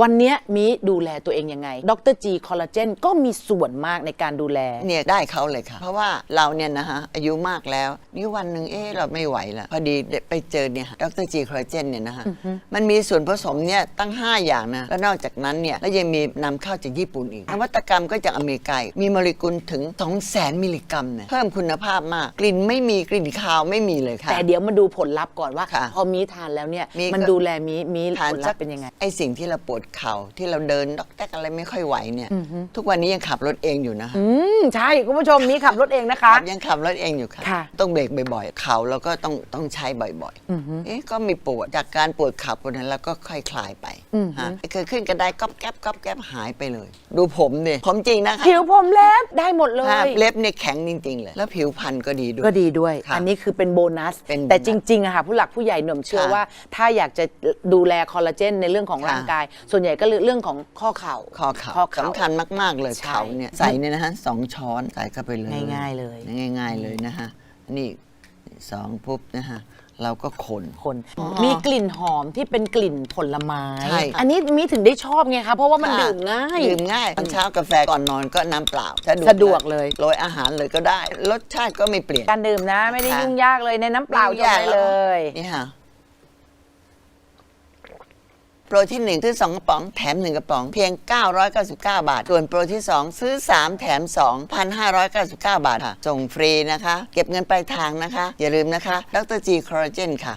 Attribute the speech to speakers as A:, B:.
A: วันเนี้ยมีดูแลตัวเองยังไง ดรจีคอลลาเจนก็มีส่วนมากในการดูแล
B: เนี่ยได้เขาเลยค่ะ เพราะว่าเราเนี่ยนะฮะอายุมากแล้วนี่วันหนึ่งเอ๊ะเราไม่ไหวละพอดีได้ไปเจอเนี่ยดรจีคอลลาเจนเนี่ยนะฮะ มันมีส่วนผสมเนี่ยตั้ง 5 อย่างนะ แล้วนอกจากนั้นเนี่ยแล้วยังมีนำเข้าจากญี่ปุ่นอีก นวัตกรรมก็จากอเมริกาอีกมีโมเลกุลถึง 2 0 0แสนมิลลิกรัมเนี่ยเพิ่มคุณภาพมาก กลิ่นไม่มีกลิ่นคาวไม่มีเลยค่ะ
A: แต่เดี๋ยวมาดูผลลัพธ์ก่อนว่า
B: ค่ะ
A: พอมีทานแล้วเนี่ย
B: มี
A: มัน
B: ก็
A: ดูแลมีมี
B: ทาน
A: ผลลั
B: สั
A: พธ์เป็นยังไง
B: ไอสิ่งที่เราปวดเข่าที่เราเดินดอกแตกอะไรไม่ค่อยไหวเนี่ย ทุกวันนี้ยังขับรถเองอยู่นะ
A: อืมใช่คุณผู้ชมมีขับรถเองนะคะ
B: ขับยังขับรถเองอยู่ค่ะ
A: ค่ะ
B: ต้องเบรกบ่อยๆเข่าแล้วก็ต้องต้องใช้บ่อยๆเอ๊ะก็มีปวดจากการปวดเข่าปวดนั้นแล้วก็ค่อยคลายไปฮะเกิดขึ้นกระไดก๊อบแก๊บก๊อบแก๊บหายไปเลย ดูผมเนี่ยผมจริงนะคะ
A: ผิวผมเล็บได้หมดเล
B: ภาพ
A: ย
B: เล็บเนี่ยแข็งจริง ๆ เลย แล้วผิวพรรณก็ดีด้วย
A: ก็ดีด้วย
B: ค่ะ
A: อันนี้คือเป็นโบนัส
B: เป็นโบนัส
A: แต่จริงๆอะค่ะผู้หลักผู้ใหญ่หนุ่มเชื่อ
B: ค่ะ
A: ว่า ถ้าอยากจะดูแลคอลลาเจนในเรื่องของ
B: ค่ะ
A: ร่างกายส่วนใหญ่ก็เรื่องของข้อเข่า
B: ข้อเข่า
A: ข้อเข่า
B: สำคัญมาก ๆ เลย
A: ใช่
B: เข่าเนี่ยใส่เนี่ยนะฮะสองช้อนใส่เข้าไปเลย
A: ง่ายๆเลย
B: ง่าย ๆ เลยนะฮะนี่สองปุ๊บนะฮะเราก็คน
A: คนมีกลิ่นหอมที่เป็นกลิ่นผลไม้
B: ใช่
A: อันนี้มีถึงได้ชอบไงคะเพราะว่ามัน
B: ค่ะ
A: ดื่มง่าย
B: ดื่มง่ายตอนเช้ากาแฟก่อนนอนก็น้ำเปล่า
A: สะดวกเลย
B: โรยอาหารเลยก็ได้ รสชาติก็ไม่เปลี่ยน
A: การดื่มนะไม่ได้
B: ค่ะ
A: ยุ่งยากเลยในน้ำเปล่าจบได้เลย
B: นี่ค่ะโปรที่หนึ่งซื้อสองกระป๋องแถมหนึ่งกระป๋องเพียง 999 บาท ส่วนโปรที่ 2 ซื้อ 3 แถม 2 1,599 บาทค่ะ ส่งฟรีนะคะ เก็บเงินปลายทางนะคะ อย่าลืมนะคะดรจีคอลลาเจนค่ะ